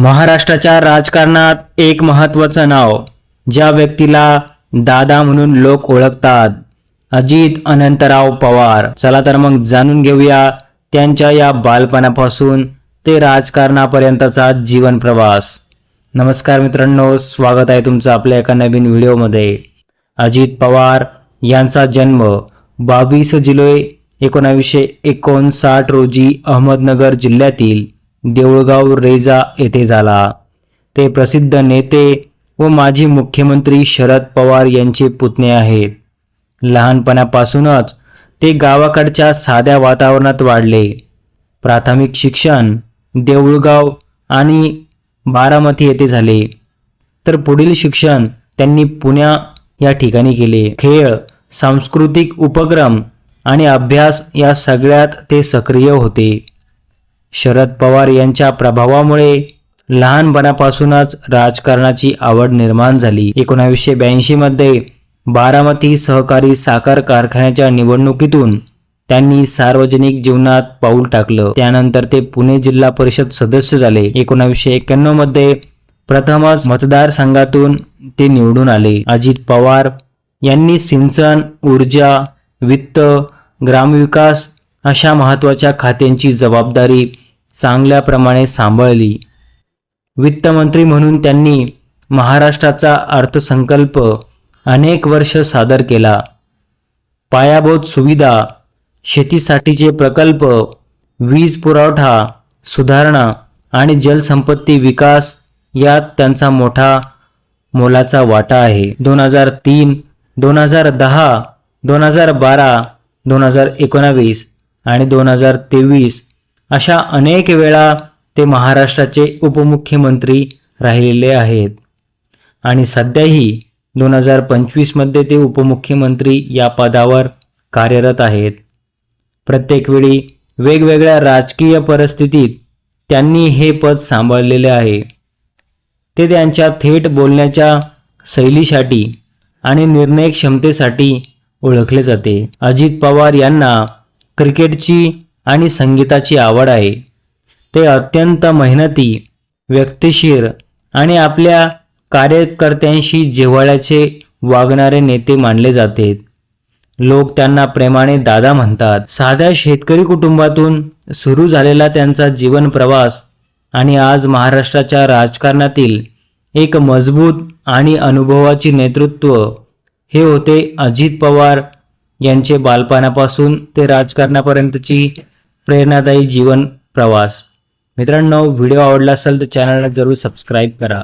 महाराष्ट्राच्या राजकारणात एक महत्त्वाचं नाव ज्या व्यक्तीला दादा म्हणून लोक ओळखतात अजित अनंतराव पवार. चला तर मग जाणून घेऊया त्यांच्या या बालपणापासून ते राजकारणापर्यंतचा जीवन प्रवास. नमस्कार मित्रांनो स्वागत आहे तुमचं आपल्या एका नवीन व्हिडिओमध्ये. अजित पवार यांचा जन्म बावीस जुलै एकोणावीसशे एकोणसाठ रोजी अहमदनगर जिल्ह्यातील देऊळगाव रेजा येथे झाला. ते प्रसिद्ध नेते व माजी मुख्यमंत्री शरद पवार यांचे पुतणे आहेत. लहानपणापासूनच ते गावाकडच्या साध्या वातावरणात वाढले. प्राथमिक शिक्षण देऊळगाव आणि बारामती येथे झाले. तर पुढील शिक्षण त्यांनी पुण्या या ठिकाणी केले. खेळ सांस्कृतिक उपक्रम आणि अभ्यास या सगळ्यात ते सक्रिय होते. शरद पवार यांच्या प्रभावामुळे लहानपणापासूनच राजकारणाची आवड निर्माण झाली. एकोणावीसशे ब्याऐंशीमध्ये बारामती सहकारी साखर कारखान्याच्या निवडणुकीतून त्यांनी सार्वजनिक जीवनात पाऊल टाकलं. त्यानंतर ते पुणे जिल्हा परिषद सदस्य झाले. एकोणावीसशे एक्क्याण्णवमध्ये प्रथमच मतदारसंघातून ते निवडून आले. अजित पवार यांनी सिंचन ऊर्जा वित्त ग्रामविकास अशा महत्त्वाच्या खात्यांची जबाबदारी चांगल्याप्रमाणे सांभाळली. वित्तमंत्री म्हणून त्यांनी महाराष्ट्राचा अर्थसंकल्प अनेक वर्ष सादर केला. पायाभूत सुविधा शेतीसाठीचे प्रकल्प वीज पुरवठा सुधारणा आणि जलसंपत्ती विकास यात त्यांचा मोठा मोलाचा वाटा आहे. दोन हजार तीन दोन हजार दहा दोन हजार बारा दोन हजार एकोणावीस आणि दोन हजार तेवीस अशा अनेक वेळा ते महाराष्ट्राचे उपमुख्यमंत्री राहिलेले आहेत. आणि सध्याही दोन हजार पंचवीसमध्ये ते उपमुख्यमंत्री या पदावर कार्यरत आहेत. प्रत्येक वेळी वेगवेगळ्या राजकीय परिस्थितीत त्यांनी हे पद सांभाळलेले आहे. ते त्यांच्या थेट बोलण्याच्या शैलीसाठी आणि निर्णय क्षमतेसाठी ओळखले जाते. अजित पवार यांना क्रिकेटची आणि संगीताची आवड आहे. ते अत्यंत मेहनती व्यक्तिशीर आणि आपल्या कार्यकर्त्यांशी जिव्हाळ्याचे वागणारे नेते मानले जाते. लोक त्यांना प्रेमाने दादा म्हणतात. साध्या शेतकरी कुटुंबातून सुरू झालेला त्यांचा जीवन प्रवास आणि आज महाराष्ट्राच्या राजकारणातील एक मजबूत आणि अनुभवाची नेतृत्व हे होते अजित पवार यांचे बालपणापासून ते राजकारणापर्यंतची प्रेरणादायी जीवन प्रवास. मित्रांनो व्हिडिओ आवडला असेल तर चॅनलला जरूर सबस्क्राईब करा.